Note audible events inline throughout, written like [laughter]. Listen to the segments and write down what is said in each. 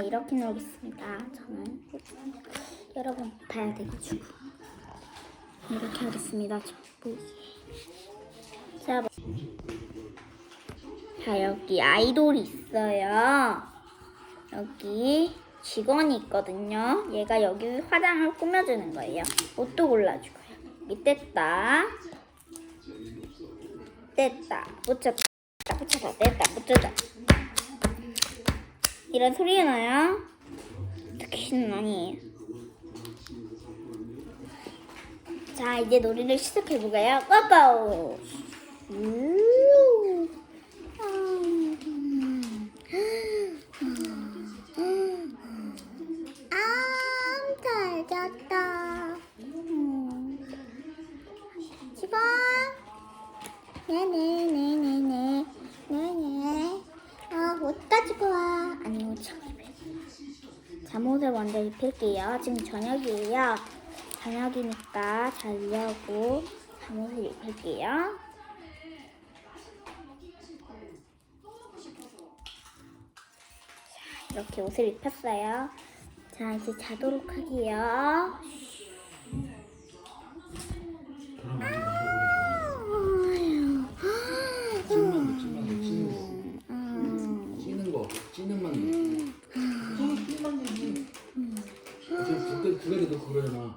자 이렇게 놓겠습니다. 저는 여러분 봐야 돼가지고 이렇게 하겠습니다. 자, 뭐- 자 여기 아이돌이 있어요. 여기 직원이 있거든요. 얘가 여기 화장을 꾸며주는 거예요. 옷도 골라주고요. 밑에 딱 뗐다 붙였다 붙였다 뗐다 붙였다 이런 소리가 나요? 특히는 아니에요 자 이제 놀이를 시작해보게요 고고 우. 입힐게요. 지금 저녁이에요. 저녁이니까 자려고 잠옷을 입힐게요. 자, 이렇게 옷을 입혔어요. 자, 이제 자도록 하게요. 찐만 찐만 찐는 거 음. 찌는 거 찌는 만 찐만 얘기 지금 두개 두 개를 넣고 그러잖아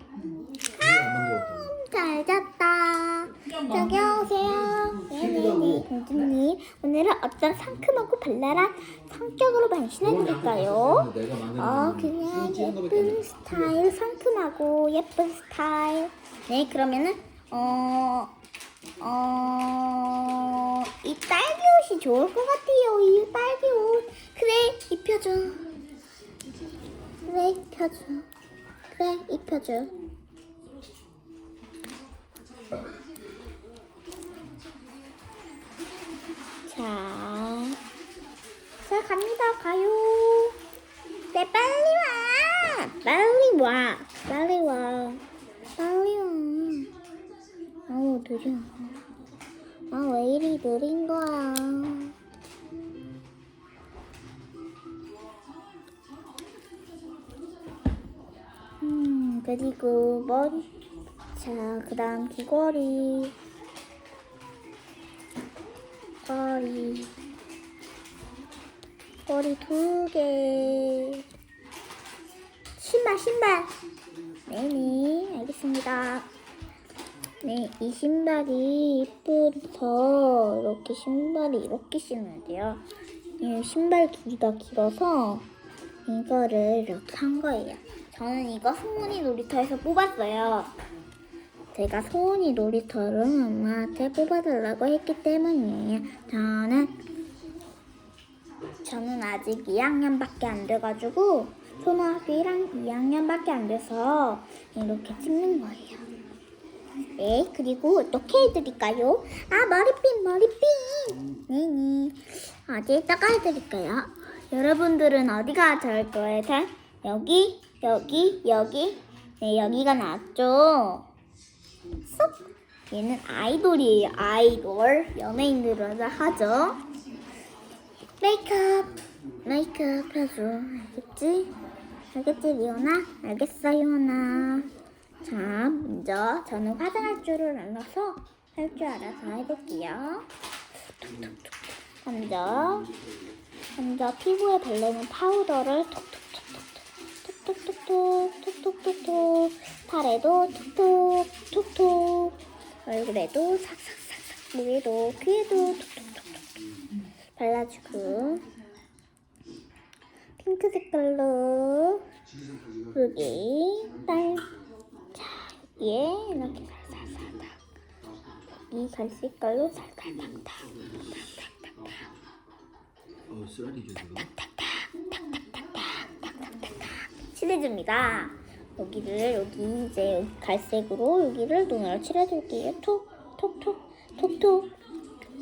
두개안 만들었잖아 잘 잤다. 저기 오세요. 네네네, 공주님. 오늘은 어떤 상큼하고 발랄한 성격으로 만드는 어, 거는 그냥 예쁜 안 스타일, 상큼하고 예쁜 스타일. 네, 그러면은, 어, 어, 이 딸기 옷이 좋을 것 같아요. 이 딸기 옷. 그래, 입혀줘. 그래, 입혀줘. 그래, 입혀줘. 자, 자 갑니다. 가요. 네, 빨리 와. 빨리 와. 빨리 와. 빨리 와. 아우 느려. 아왜 이리 느린 거야? 음 그리고 머리. 자 그다음 귀걸이. 머리. 머리 두 개. 신발, 신발. 네네, 알겠습니다. 네, 이 신발이 이쁘서 이렇게 신발이 이렇게 돼요. 이 신발 길이가 길어서 이거를 이렇게 한 거예요. 저는 이거 소문이 놀이터에서 뽑았어요. 제가 소은이 놀이터를 엄마한테 뽑아달라고 했기 때문이에요. 저는 저는 아직 2학년밖에 안 돼가지고 초등학교 1학, 2학년밖에 안 돼서 이렇게 찍는 거예요. 네, 그리고 어떻게 해드릴까요? 아, 머리핀, 머리핀! 네네. 어디에다가 해드릴까요? 여러분들은 어디가 좋을 거예요? 자, 여기, 여기, 여기. 네, 여기가 낫죠? 쏙! 얘는 아이돌이에요, 아이돌. 연예인들은 하죠. 메이크업, 메이크업 해줘. 알겠지? 알겠지, 리오나? 알겠어, 리오나. 자, 먼저 저는 화장할 줄을 알아서 할 줄 알아서 해볼게요. 먼저, 먼저 피부에 바르는 파우더를 톡톡톡톡톡, 톡톡톡톡톡, 팔에도 톡톡, 톡톡, 얼굴에도 삭삭삭삭, 목에도, 귀에도 톡톡톡톡 발라주고, 핑크 색깔로. 여기 딸, 자 여기에 이렇게 살살살살 이 갈색깔로 살살탁탁 탁탁탁탁 어 쓰라리죠 지금? 칠해줍니다. 여기를 여기 이제 여기 갈색으로 여기를 눈으로 칠해줄게요. 톡, 톡, 톡, 톡, 톡.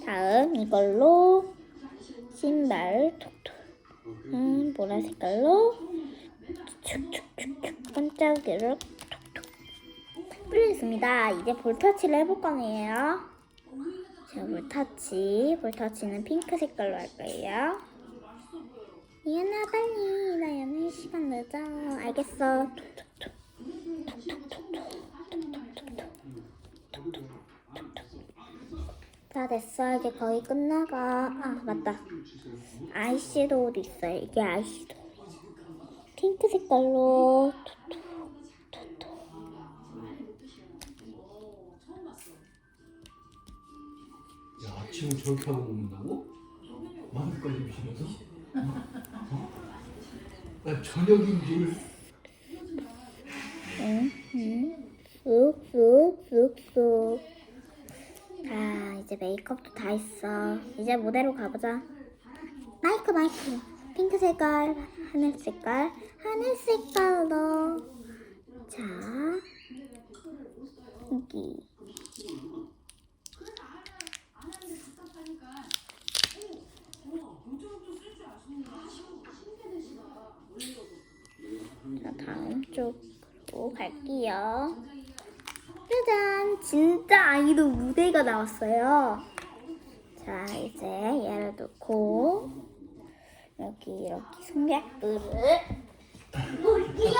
다음 이걸로 신발 톡 톡. 음, 보라 색깔로 축축축축 반짝이를 톡톡 뿌리겠습니다. 이제 볼터치를 해볼 거네요. 자, 볼터치. 볼터치는 핑크 색깔로 할 거예요. 이은아 빨리 나 연애 시간 늦어 알겠어 다 됐어. 이제 거의 끝나가. 아 맞다. 아이섀도우도 있어요. 이게 아이섀도우. 핑크 색깔로. 야 아침을 저렇게 하고 먹는다고? 마늘까지 미시면서? 어? 나 저녁인 줄 쑥쑥쑥쑥 자 이제 메이크업도 다 했어. 이제 무대로 가보자. 마이크 마이크. 핑크 색깔 하늘 색깔 하늘 색깔로. 자 여기 자 다음 쪽으로 갈게요 짜잔! 진짜 아이돌 무대가 나왔어요. 자, 이제 얘를 놓고 여기 이렇게 성략들을 놓을게요.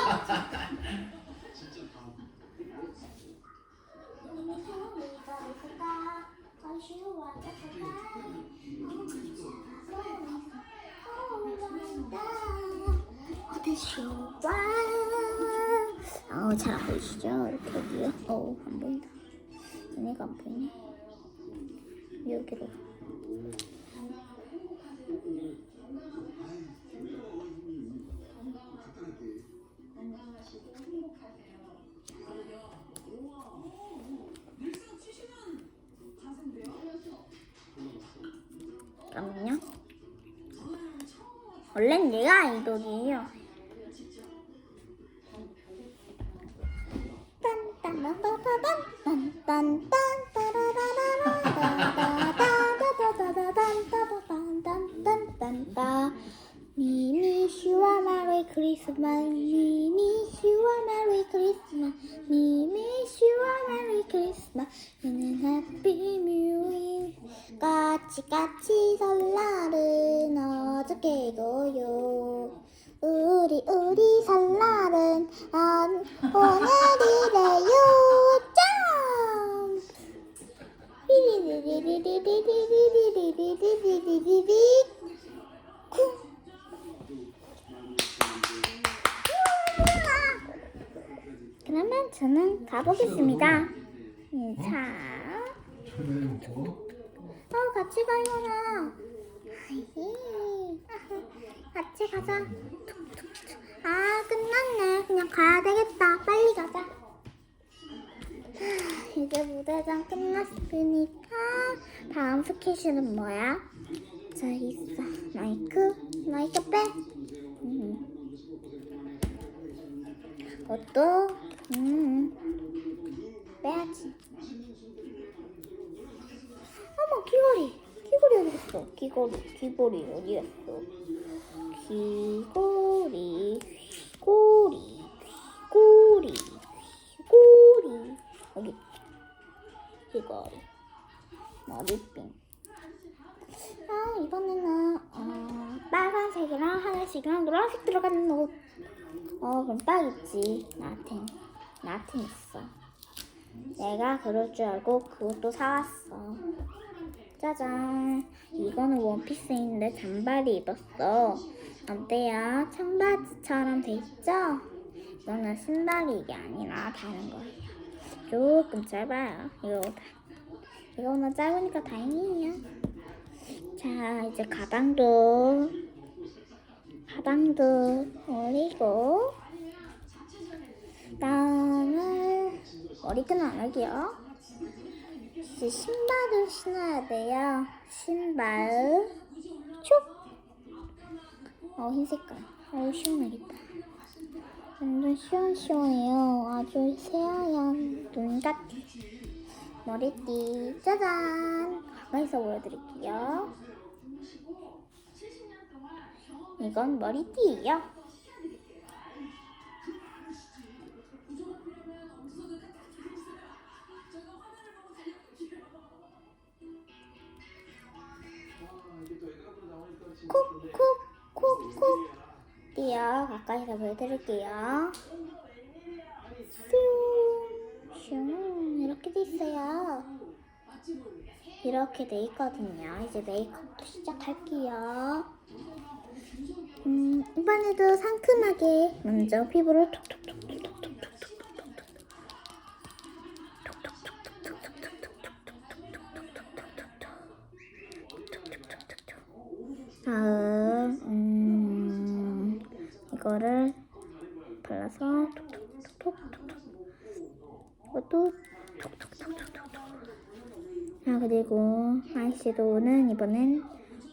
어디쇼 와 어, 잘안 보이시죠? 이렇게 여기요? 어, 안 보인다. 얘네가 안 보이네. 여기로. 잠깐만요. 원래는 내가 아이돌이 Christmas. 그러면 저는 가보겠습니다. 음, 자, 저녁 먹고 어 같이 가요나. 아이, [laughs] 같이 가자. 아 끝났네. 그냥 가야 되겠다. 빨리 가자. 하, [sighs] 이제 무대장 끝났으니까 다음 스케줄은 뭐야? 자 있어 마이크 마이크 빼. 음. 그것도 음 빼야지. 어머 귀걸이 귀걸이 어디 갔어? 귀걸이 귀걸이 어디 갔어? 귀걸이 귀걸이 귀걸이 귀걸이 여기 귀걸이 머리핀 아 이번에는 어, 빨간색이랑 하늘색이랑 노란색 들어가는 옷. 어 그럼 딱 있지 나한텐 나한텐 있어. 내가 그럴 줄 알고 그것도 사왔어. 짜잔. 이거는 원피스인데 잠바리 입었어. 어때요? 청바지처럼 돼 있죠? 이거는 신발이 이게 아니라 다른 거예요. 조금 짧아요. 이거보다. 이거는 짧으니까 다행이에요. 자, 이제 가방도 가방도 올리고 다음은 머리끈은 안 할게요. 이제 신발을 신어야 돼요. 신발 쭉. 어, 흰 색깔. 어, 시원하겠다. 완전 시원시원해요. 아주 새하얀 눈같이. 머리띠 짜잔 가까이서 보여드릴게요 이건 머리띠예요 보여드릴게요. 가까이서 보여드릴게요. 슝, 슝, 이렇게 돼 있어요. 이렇게 돼 있거든요. 이제 메이크업도 시작할게요. 음, 이번에도 상큼하게 먼저 피부를 톡톡톡톡톡톡톡톡톡톡 음, 이거를 발라서 톡톡톡톡톡 이것도 톡톡톡톡톡 아 그리고 아이섀도우는 이번엔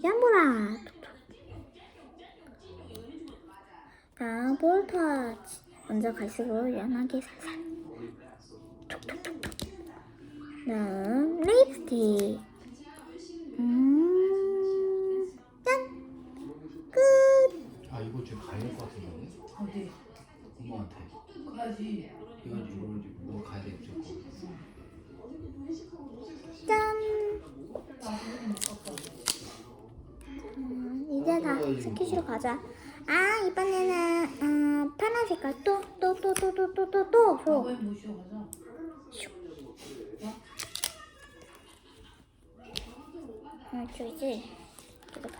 얌보라. 톡톡 다음 볼터치. 먼저 갈색으로 연하게 살살. 톡톡톡톡. 다음 립스틱 스키시로 가자. 아, 이번에는, 음, 파란 색깔 또, 또, 또, 또, 또, 또, 또, 또, 줘. 왜 모시고 가자? 아,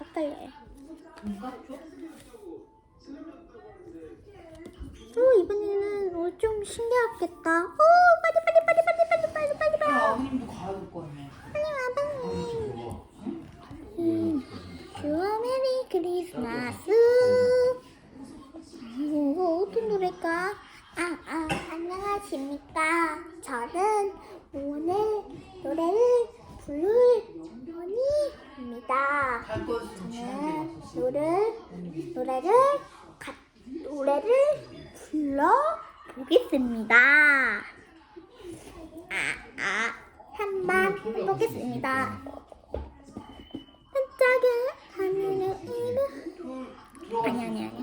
헷갈려요. 돈값 줘? 오, 이번에는 어, 좀 신기하겠다. 노래일까? 아, 아, 안녕하십니까. 저는 오늘 노래를 부를 지난주에 저는. 노래, 노래를, 가, 노래를 불러 보겠습니다. 아, 아, 한번 해보겠습니다. 반짝여 하늘을 이루 아니 아니 아니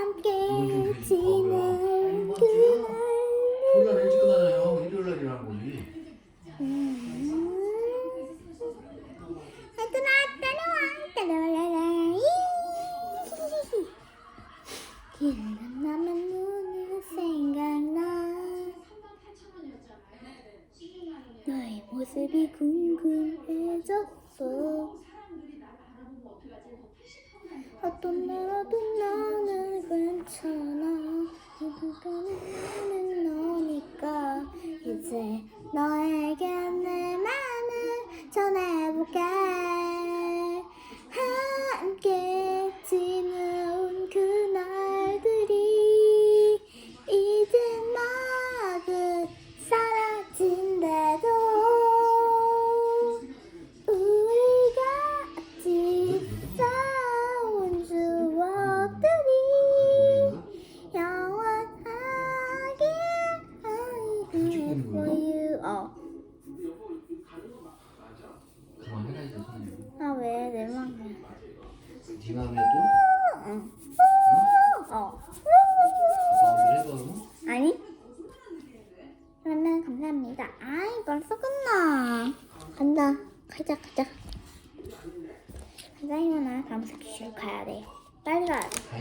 함께 지는 그날. 토요일 일찍 끝나잖아요. 일요일 날이라는 거지. 음. 얘들아 따라와 따라와라 길 건너면 눈이 생각나. 너의 모습이 궁금해졌어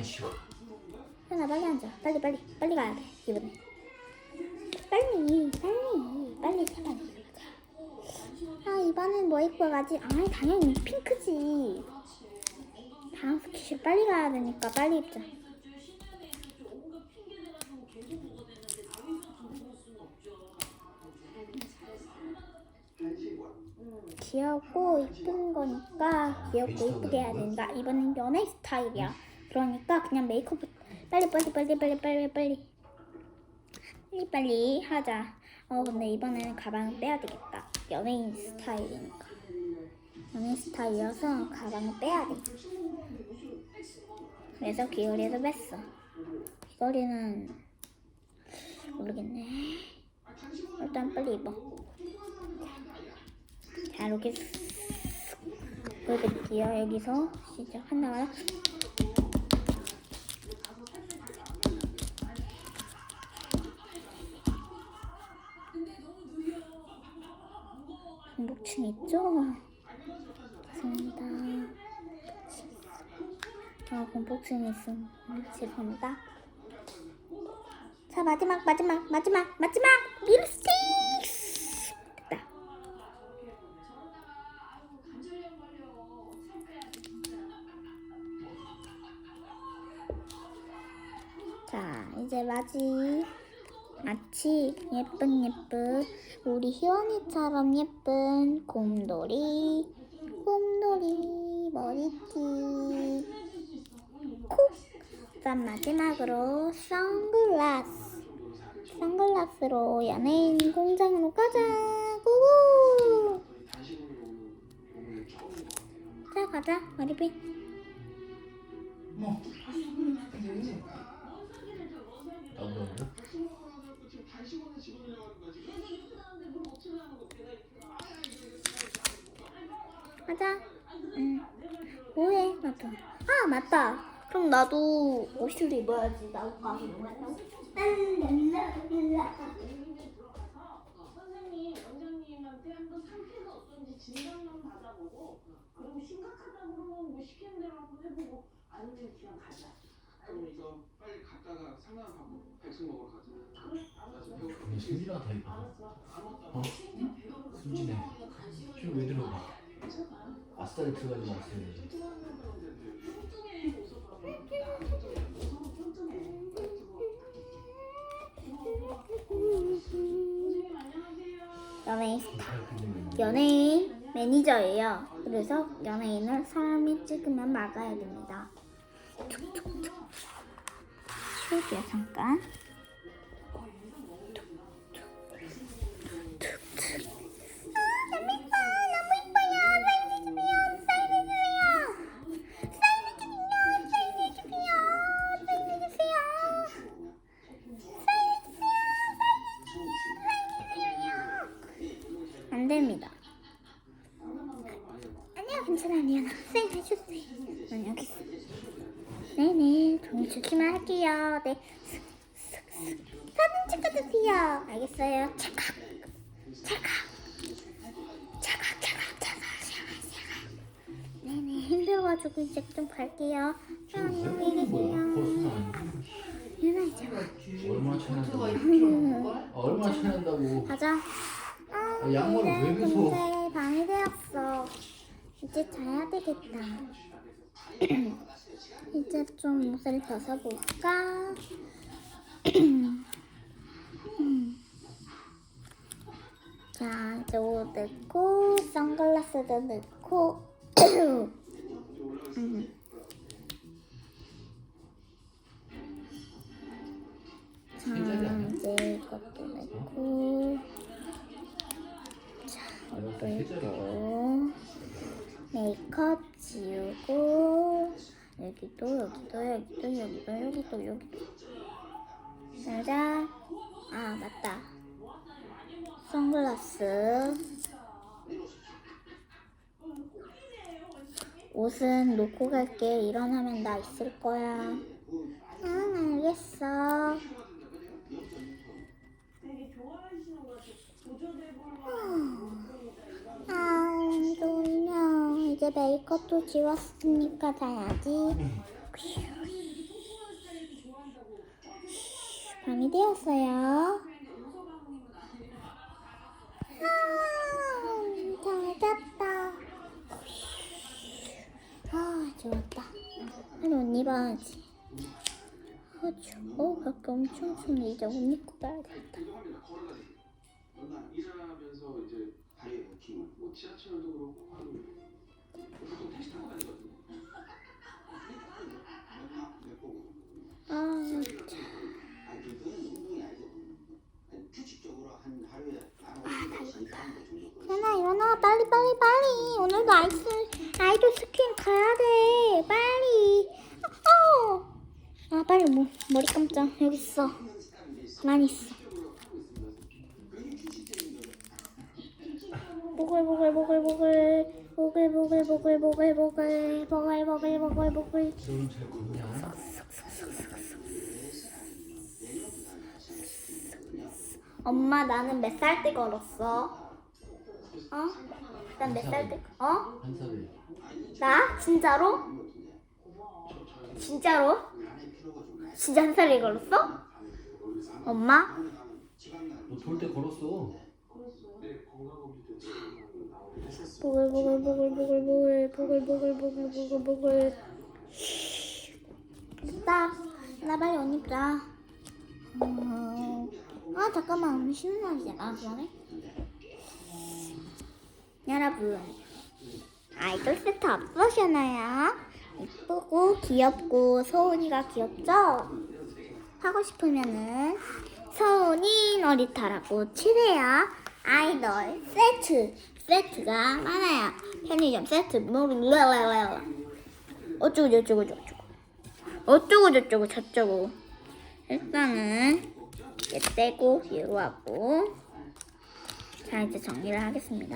돼 아이씨 현아 빨리 앉아. 빨리 빨리 빨리 가야 돼 이번에. 빨리 빨리 빨리 제발 아 이번엔 뭐 입고 가지? 아 당연히 핑크지. 다음 스케줄 빨리 가야 되니까 빨리 입자. 귀엽고 이쁜 거니까 귀엽고 이쁘게 해야 된다. 이번엔 연애 스타일이야. 그러니까 그냥 메이크업 빨리 빨리 빨리 빨리 빨리 빨리 빨리 빨리 하자. 어 근데 이번에는 가방을 빼야 되겠다. 연예인 스타일이니까. 연예인 스타일이어서 가방을 빼야 돼. 그래서 귀걸이에서 뺐어. 귀걸이는 모르겠네. 일단 빨리 입어. 자 이렇게 쓱 보여드릴게요. 여기서 시작 하나 중복 층 있죠? 죄송합니다. 아, 공포증이 있음. 음, 죄송합니다. 자, 마지막, 마지막, 마지막, 마지막! 립스틱! 됐다. 자, 이제 마지. 마치 예쁜 예쁜 우리 희원이처럼 예쁜 곰돌이. 곰돌이 머리띠. 콕! 그다음 마지막으로 선글라스. 선글라스로 연예인 공장으로 가자. 고고! 자 가자. 머리빗 뭐? 나보다 가자. 응. 뭐해? 나도 아 맞다. 그럼 나도 옷을 입어야지. 나도 가서 선생님, 원장님한테 한번 상태가 어떤지 진단만 받아보고 그리고 심각하다 그러면 뭐 시키는 대로 한번 해보고 아니면 그냥 가자. 그러니까 빨리 갔다가 상담하고 백숙 먹으러 가자. 순진아 다 왔다. 어? 순진해. 지금 왜 들어가 아싸리 들어가지 마세요. 연예인 연예인 매니저예요. 그래서 연예인을 사람이 찍으면 막아야 됩니다. 툭툭 툭 쉬울게요 잠깐 안 됩니다. 아니야, 괜찮아, 리안아. 쌤, 해주세요. 난 여기 있어. 네네, 종이 주기만 할게요. 네. 슥, 슥, 슥. 사진 찍어주세요. 알겠어요. 찰칵. 찰칵. 찰칵, 찰칵, 찰칵, 찰칵, 찰칵. 네네, 힘들어가지고 이제 좀 갈게요. 아, 안녕히 뭐야 계세요. 필요한 걸? 아, 얼마나 차는다고 가자. 아, 아, 양말을 왜 이제 벗어? 근데 밤이 되었어. 이제 자야 되겠다. 이제 좀 옷을 벗어볼까? [clears throat] 자, 이제 옷 넣고, 선글라스도 넣고. 음. [clears throat] 자, 이제 이것도 넣고. 자, 있고. 메이크업 지우고. 여기도, 여기도, 여기도, 여기도, 여기도, 여기도. 짜잔. 아, 맞다. 선글라스. 옷은 놓고 갈게. 일어나면 나 있을 거야. 아, 알겠어. 아, 졸려. 이제 메이크업도 지웠으니까 자야지. 밤이 되었어요. 아, 잘 잤다. 아, 좋았다. 빨리 옷 입어야지. 아, 추워. 밖에 엄청 춥네. 이제 옷 입고 가야겠다. 누나 일하면서 이제 워킹, 뭐 지하철도 그렇고 다니거든요. 아, 아니 그건 운동이 아니고 아니, 규칙적으로 한 하루에 한 50개씩 하는 거 정도 현아 일어나 빨리 빨리 빨리. 오늘도 아이스 아이돌 스킨 가야 돼. 빨리. 어. 아 빨리 뭐, 머리 감자. 여기 있어. 가만히 있어. 보글보글보글보글 보글보글보글보글보글 보글보글보글보글? 엄마 나는 몇 살 때 걸었어? 어? 난 몇 살 때? 어? 한 살에 나? 진짜로? 진짜로? 진짜 한 살이 걸었어? 엄마? 지방량 돌때 걸었어. 보글보글보글보글보글 보글보글보글보글보글. 됐다. 나 빨리 옷 입자 음, 아 잠깐만. 오늘 쉬는 날이잖아 그러네. 여러분. 아이돌 세트 어떠셨나요? 예쁘고 귀엽고 서운이가 귀엽죠? 하고 싶으면은 서운이 놀이터라고 치세요. 아이돌 세트 세트가 많아요. 편의점 세트 뭐랄랄랄 어쩌고 저쩌고 저쩌고. 어쩌고 저쩌고 저쩌고. 일단은 이제 떼고 이거 하고. 자 이제 정리를 하겠습니다.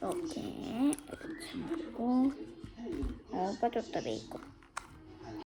이렇게 이렇게 하고. 어 빠졌다 메이크업